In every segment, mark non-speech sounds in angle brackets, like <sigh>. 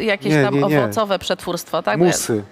jakieś Nie, tam nie, nie. owocowe przetwórstwo, tak? Musy.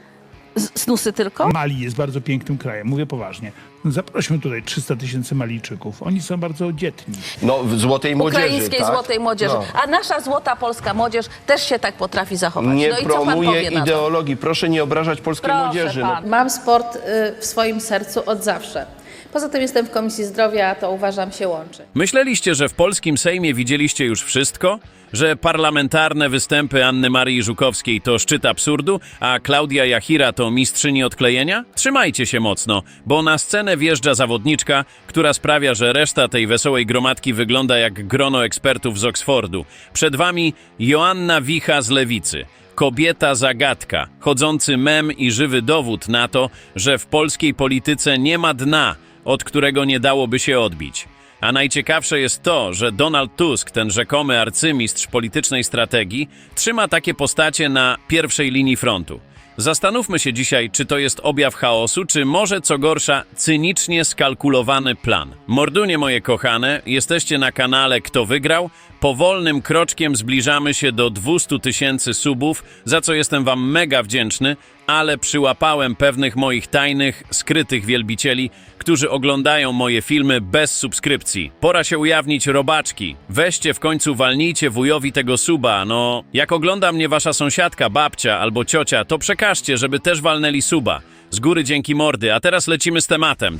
Snusy tylko? Mali jest bardzo pięknym krajem, mówię poważnie. Zaprośmy tutaj 300 tysięcy Malijczyków. Oni są bardzo dzietni. No, w złotej młodzieży, Ukraińskiej tak? złotej młodzieży. No. A nasza złota polska młodzież też się tak potrafi zachować. Nie no i co pan promuje powie na to? ideologii. Proszę nie obrażać polskiej Proszę młodzieży. No. Mam sport y, w swoim sercu od zawsze. Poza tym jestem w Komisji Zdrowia, a to uważam się łączy. Myśleliście, że w polskim Sejmie widzieliście już wszystko? Że parlamentarne występy Anny Marii Żukowskiej to szczyt absurdu, a Klaudia Jachira to mistrzyni odklejenia? Trzymajcie się mocno, bo na scenę wjeżdża zawodniczka, która sprawia, że reszta tej wesołej gromadki wygląda jak grono ekspertów z Oksfordu. Przed wami Joanna Wicha z Lewicy. Kobieta zagadka, chodzący mem i żywy dowód na to, że w polskiej polityce nie ma dna, od którego nie dałoby się odbić. A najciekawsze jest to, że Donald Tusk, ten rzekomy arcymistrz politycznej strategii, trzyma takie postacie na pierwszej linii frontu. Zastanówmy się dzisiaj, czy to jest objaw chaosu, czy może co gorsza, cynicznie skalkulowany plan. Mordunie moje kochane, jesteście na kanale Kto Wygrał. Powolnym kroczkiem zbliżamy się do 200 tysięcy subów, za co jestem wam mega wdzięczny, ale przyłapałem pewnych moich tajnych, skrytych wielbicieli, którzy oglądają moje filmy bez subskrypcji. Pora się ujawnić robaczki. Weźcie w końcu, walnijcie wujowi tego suba. No, jak ogląda mnie wasza sąsiadka, babcia albo ciocia, to przekażcie, żeby też walnęli suba. Z góry dzięki mordy, a teraz lecimy z tematem.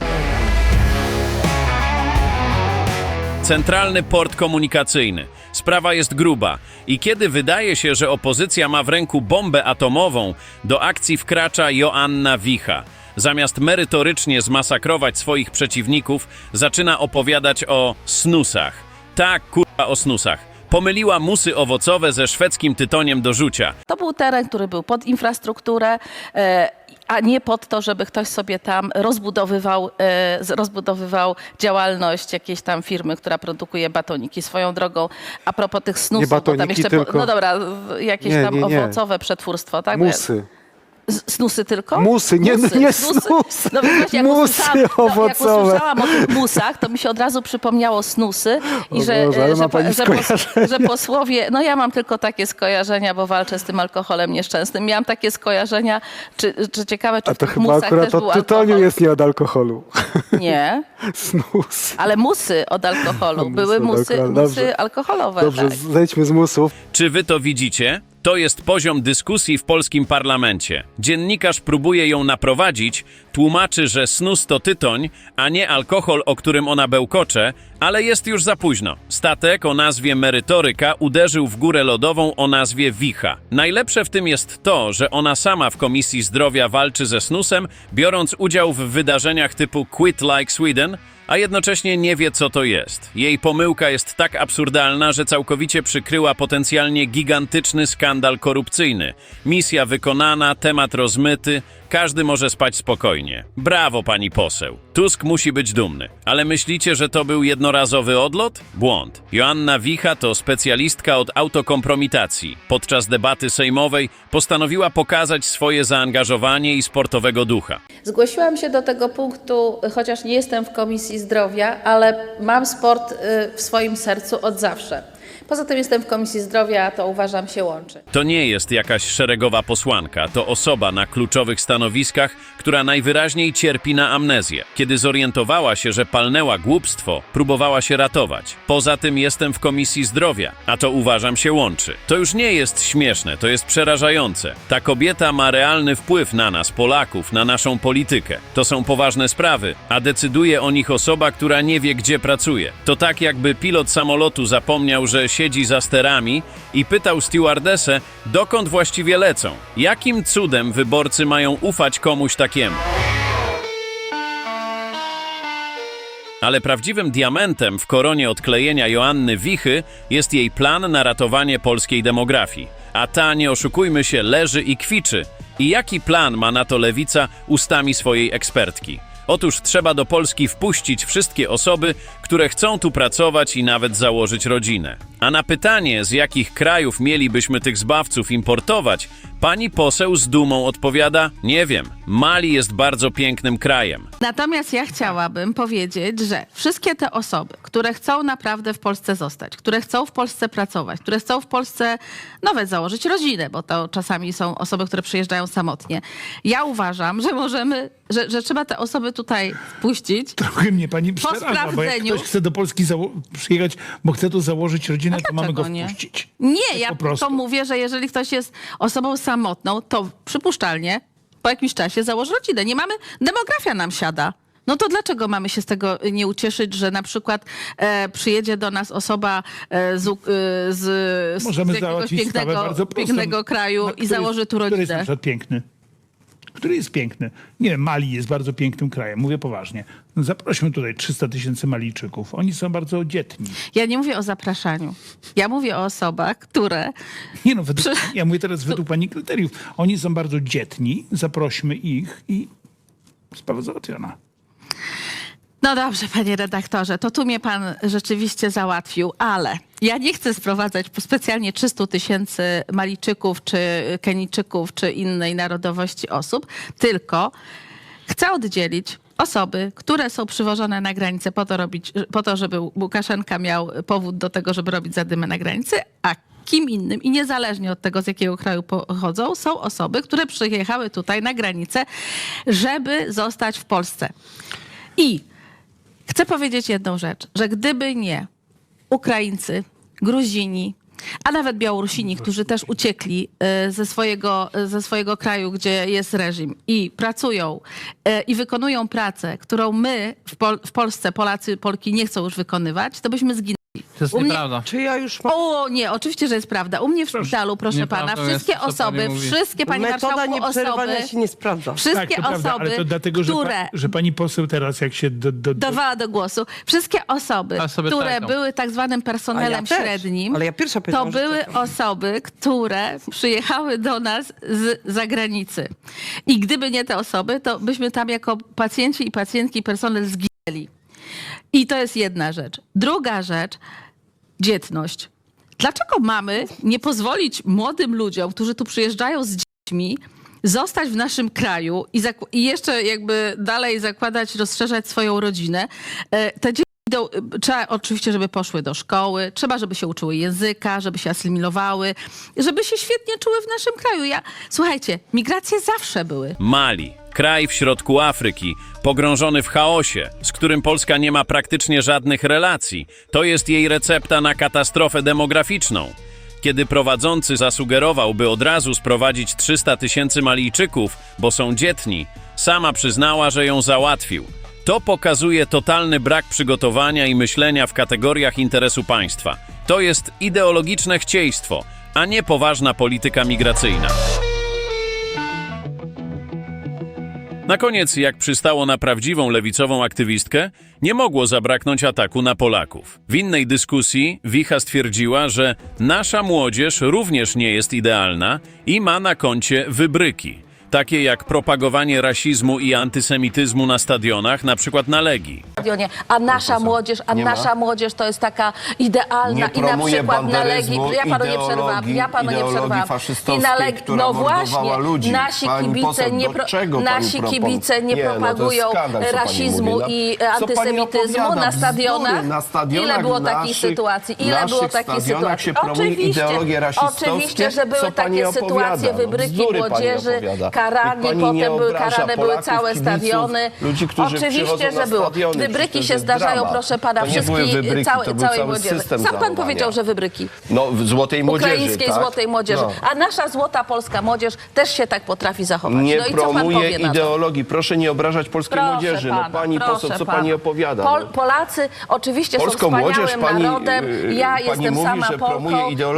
Centralny port komunikacyjny. Sprawa jest gruba i kiedy wydaje się, że opozycja ma w ręku bombę atomową, do akcji wkracza Joanna Wicha. Zamiast merytorycznie zmasakrować swoich przeciwników, zaczyna opowiadać o snusach. Tak, kurwa o snusach. Pomyliła musy owocowe ze szwedzkim tytoniem do rzucia. To był teren, który był pod infrastrukturę, e, a nie pod to, żeby ktoś sobie tam rozbudowywał, e, rozbudowywał działalność jakiejś tam firmy, która produkuje batoniki. Swoją drogą, a propos tych snusów, bo tam batoniki, jeszcze, tylko- no dobra, jakieś Nie, tam nie, nie. owocowe przetwórstwo, tak? Musy. Z- Snusy tylko? Musy, nie- nie snusy. No wiesz, jak Musy usłyszałam, no, jak usłyszałam o tych musach, to mi się od razu przypomniało snusy i O że, Boże, ale że, pani że, pos, że posłowie, no ja mam tylko takie skojarzenia, bo walczę z tym alkoholem nieszczęsnym. Miałam takie skojarzenia, czy, czy ciekawe, czy A w to tych chyba musach akurat też był od tytoniu jest nie od alkoholu. Nie, <laughs> Snus. ale musy od alkoholu. Musy Były musy, musy dobrze. alkoholowe. Dobrze, tak. zejdźmy z musów. Czy wy to widzicie? To jest poziom dyskusji w polskim parlamencie. Dziennikarz próbuje ją naprowadzić, tłumaczy, że snus to tytoń, a nie alkohol, o którym ona bełkocze, ale jest już za późno. Statek o nazwie Merytoryka uderzył w górę lodową o nazwie Wicha. Najlepsze w tym jest to, że ona sama w Komisji Zdrowia walczy ze snusem, biorąc udział w wydarzeniach typu Quit Like Sweden, a jednocześnie nie wie, co to jest. Jej pomyłka jest tak absurdalna, że całkowicie przykryła potencjalnie gigantyczny skandal korupcyjny. Misja wykonana, temat rozmyty, każdy może spać spokojnie. Brawo, pani poseł. Tusk musi być dumny. Ale myślicie, że to był jednorazowy odlot? Błąd. Joanna Wicha to specjalistka od autokompromitacji. Podczas debaty sejmowej postanowiła pokazać swoje zaangażowanie i sportowego ducha. Zgłosiłam się do tego punktu, chociaż nie jestem w Komisji Zdrowia, ale mam sport y, w swoim sercu od zawsze. Poza tym jestem w Komisji Zdrowia, to uważam się łączy. To nie jest jakaś szeregowa posłanka, to osoba na kluczowych stanowiskach, która najwyraźniej cierpi na amnezję. Kiedy zorientowała się, że palnęła głupstwo, próbowała się ratować. Poza tym jestem w Komisji Zdrowia, a to uważam się łączy. To już nie jest śmieszne, to jest przerażające. Ta kobieta ma realny wpływ na nas, Polaków, na naszą politykę. To są poważne sprawy, a decyduje o nich osoba, która nie wie, gdzie pracuje. To tak, jakby pilot samolotu zapomniał, że siedzi za sterami i pytał stewardesę, dokąd właściwie lecą. Jakim cudem wyborcy mają ufać komuś takiemu? Ale prawdziwym diamentem w koronie odklejenia Joanny Wichy jest jej plan na ratowanie polskiej demografii. A ta, nie oszukujmy się, leży i kwiczy. I jaki plan ma na to lewica ustami swojej ekspertki? Otóż trzeba do Polski wpuścić wszystkie osoby, które chcą tu pracować i nawet założyć rodzinę. A na pytanie, z jakich krajów mielibyśmy tych zbawców importować, Pani poseł z dumą odpowiada: Nie wiem, Mali jest bardzo pięknym krajem. Natomiast ja chciałabym powiedzieć, że wszystkie te osoby, które chcą naprawdę w Polsce zostać, które chcą w Polsce pracować, które chcą w Polsce nawet założyć rodzinę, bo to czasami są osoby, które przyjeżdżają samotnie. Ja uważam, że możemy, że, że trzeba te osoby tutaj wpuścić. Trochę mnie pani przeraża, bo jak sprawdzeniu- ktoś chce do Polski zało- przyjechać, bo chce tu założyć rodzinę, to mamy go Dlaczego nie? wpuścić. Nie, Tak ja po prostu. to mówię, że jeżeli ktoś jest osobą samotną, to przypuszczalnie po jakimś czasie założy rodzinę. Nie mamy, demografia nam siada. No to dlaczego mamy się z tego nie ucieszyć, że na przykład e, przyjedzie do nas osoba e, z, e, z, z jakiegoś pięknego, pięknego kraju No, i założy tu Który jest rodzinę? piękny? Który jest piękny? Nie wiem, Mali jest bardzo pięknym krajem, mówię poważnie. No Zaprośmy tutaj 300 tysięcy Malijczyków. Oni są bardzo dzietni. Ja nie mówię o zapraszaniu. Ja mówię o osobach, które Nie no, według, Przy- ja mówię teraz według pani kryteriów. Oni są bardzo dzietni, zaprośmy ich i sprawa załatwiona. No dobrze, panie redaktorze, to tu mnie pan rzeczywiście załatwił, ale ja nie chcę sprowadzać specjalnie 300 tysięcy Malijczyków, czy Kenijczyków, czy innej narodowości osób, tylko chcę oddzielić osoby, które są przywożone na granicę po to, robić, po to, żeby Łukaszenka miał powód do tego, żeby robić zadymy na granicy, a kim innym i niezależnie od tego, z jakiego kraju pochodzą, są osoby, które przyjechały tutaj na granicę, żeby zostać w Polsce. I chcę powiedzieć jedną rzecz, że gdyby nie Ukraińcy, Gruzini, a nawet Białorusini, którzy też uciekli e, ze swojego, ze swojego kraju, gdzie jest reżim i pracują e, i wykonują pracę, którą my w, Pol- w Polsce, Polacy, Polki nie chcą już wykonywać, to byśmy zginęli. To jest U mnie- nieprawda. Czy ja już mam... O nie, oczywiście, że jest prawda. U mnie w szpitalu, proszę pana, jest, wszystkie co pani osoby, mówi. wszystkie, panie Metoda marszałku, osoby, się nie sprawdza. wszystkie tak, to prawda, osoby, ale to dlatego, że, które pa, że pani poseł teraz, jak się do, do, do, dawała do głosu. Wszystkie osoby, A sobie które były tak zwanym A personelem też. średnim, Ale ja pierwsza to powiedziałam, że były osoby, które przyjechały do nas z zagranicy. I gdyby nie te osoby, to byśmy tam jako pacjenci i pacjentki, personel zginęli. I to jest jedna rzecz. Druga rzecz, dzietność. Dlaczego mamy nie pozwolić młodym ludziom, którzy tu przyjeżdżają z dziećmi, zostać w naszym kraju i, i jeszcze jakby dalej zakładać, rozszerzać swoją rodzinę? E, Te dzieci e, trzeba oczywiście, żeby poszły do szkoły, trzeba, żeby się uczyły języka, żeby się asymilowały, żeby się świetnie czuły w naszym kraju. Ja, słuchajcie, migracje zawsze były. Mali, kraj w środku Afryki, pogrążony w chaosie, z którym Polska nie ma praktycznie żadnych relacji. To jest jej recepta na katastrofę demograficzną. Kiedy prowadzący zasugerował, by od razu sprowadzić 300 tysięcy Malijczyków, bo są dzietni, sama przyznała, że ją załatwił. To pokazuje totalny brak przygotowania i myślenia w kategoriach interesu państwa. To jest ideologiczne chcieństwo, a nie poważna polityka migracyjna. Na koniec, jak przystało na prawdziwą lewicową aktywistkę, nie mogło zabraknąć ataku na Polaków. W innej dyskusji Wicha stwierdziła, że nasza młodzież również nie jest idealna i ma na koncie wybryki, takie jak propagowanie rasizmu i antysemityzmu na stadionach, na przykład na Legii. stadionie, a nasza młodzież, a Nie ma. nasza młodzież to jest taka idealna Nie i na promuje przykład na Legii, banderyzmu, ja panu nie przerwam, ja panu nie ideologii przerwam. faszystowskiej, która no mordowała właśnie, ludzi. nasi Pani kibice poseł, nie, do pro, czego pani nasi propon- kibice nie, Nie, no to jest propagują skandal, co pani rasizmu mówi. No, i co pani antysemityzmu opowiada? na stadionach. Bzdury. Na stadionach Ile było takich naszych- sytuacji? Ile naszych było takich stadionach sytuacji? się promuje ideologie rasistowskie. oczywiście, że Co były pani takie opowiada? sytuacje, No, wybryki bzdury pani młodzieży, opowiada. Karani, potem były karane były całe kibiców, stadiony. ludzi, którzy Oczywiście, że było. stadiony, Wybryki się zdarzają, dramat. proszę pana, To wszystkich, wybryki, całe, to całej cały młodzieży. Sam pan zachowania. powiedział, że wybryki. No, złotej młodzieży, Ukraińskiej tak? złotej młodzieży. No. A nasza złota polska młodzież też się tak potrafi zachować. Nie no promuje ideologii. Proszę nie obrażać polskiej Proszę młodzieży. pana, no pani poseł, co pana. pani opowiada? Pol, no? Polacy oczywiście Polską są wspaniałym młodzież pani, narodem. yy, Ja pani jestem mówi, sama Polką.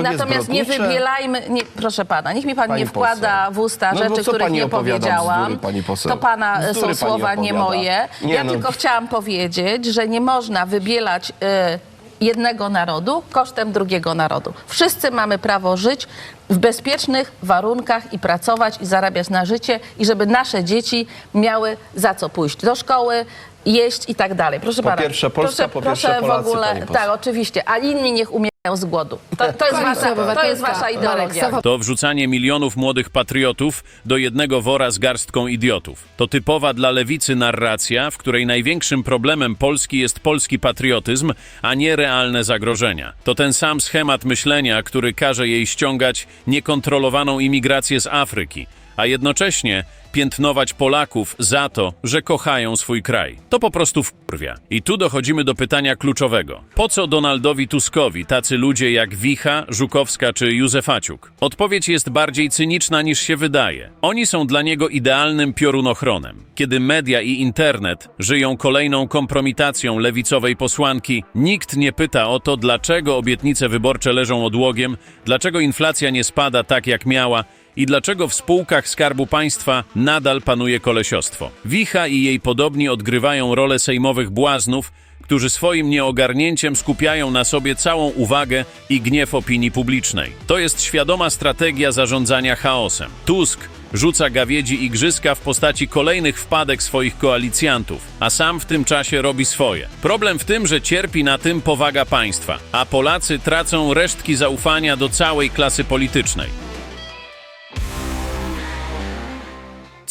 Natomiast nie wybielajmy, nie, proszę pana, niech mi pan nie wkłada w usta No rzeczy, których nie opowiada powiedziałam. bzdury, pani poseł? To pana e, Bzdury są słowa, nie moje. Nie, ja no. tylko chciałam powiedzieć, że nie można wybielać e, jednego narodu kosztem drugiego narodu. Wszyscy mamy prawo żyć w bezpiecznych warunkach i pracować i zarabiać na życie i żeby nasze dzieci miały za co pójść do szkoły, jeść i tak dalej. Proszę Po pana. pierwsze Polska, proszę, po pierwsze proszę Polacy, w ogóle, tak, oczywiście, a inni niech umie z głodu. To, to, jest, wasza, to jest wasza ideologia. To wrzucanie milionów młodych patriotów do jednego wora z garstką idiotów. To typowa dla lewicy narracja, w której największym problemem Polski jest polski patriotyzm, a nie realne zagrożenia. To ten sam schemat myślenia, który każe jej ściągać niekontrolowaną imigrację z Afryki, a jednocześnie piętnować Polaków za to, że kochają swój kraj. To po prostu wkurwia. I tu dochodzimy do pytania kluczowego. Po co Donaldowi Tuskowi tacy ludzie jak Wicha, Żukowska czy Józefaciuk? Odpowiedź jest bardziej cyniczna niż się wydaje. Oni są dla niego idealnym piorunochronem. Kiedy media i internet żyją kolejną kompromitacją lewicowej posłanki, nikt nie pyta o to, dlaczego obietnice wyborcze leżą odłogiem, dlaczego inflacja nie spada tak jak miała, i dlaczego w spółkach Skarbu Państwa nadal panuje kolesiostwo. Wicha i jej podobni odgrywają rolę sejmowych błaznów, którzy swoim nieogarnięciem skupiają na sobie całą uwagę i gniew opinii publicznej. To jest świadoma strategia zarządzania chaosem. Tusk rzuca gawiedzi igrzyska w postaci kolejnych wpadek swoich koalicjantów, a sam w tym czasie robi swoje. Problem w tym, że cierpi na tym powaga państwa, a Polacy tracą resztki zaufania do całej klasy politycznej.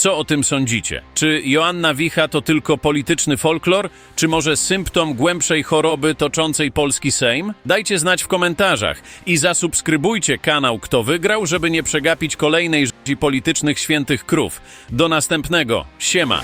Co o tym sądzicie? Czy Joanna Wicha to tylko polityczny folklor, czy może symptom głębszej choroby toczącej polski Sejm? Dajcie znać w komentarzach i zasubskrybujcie kanał Kto Wygrał, żeby nie przegapić kolejnej rzeczy politycznych świętych krów. Do następnego. Siema!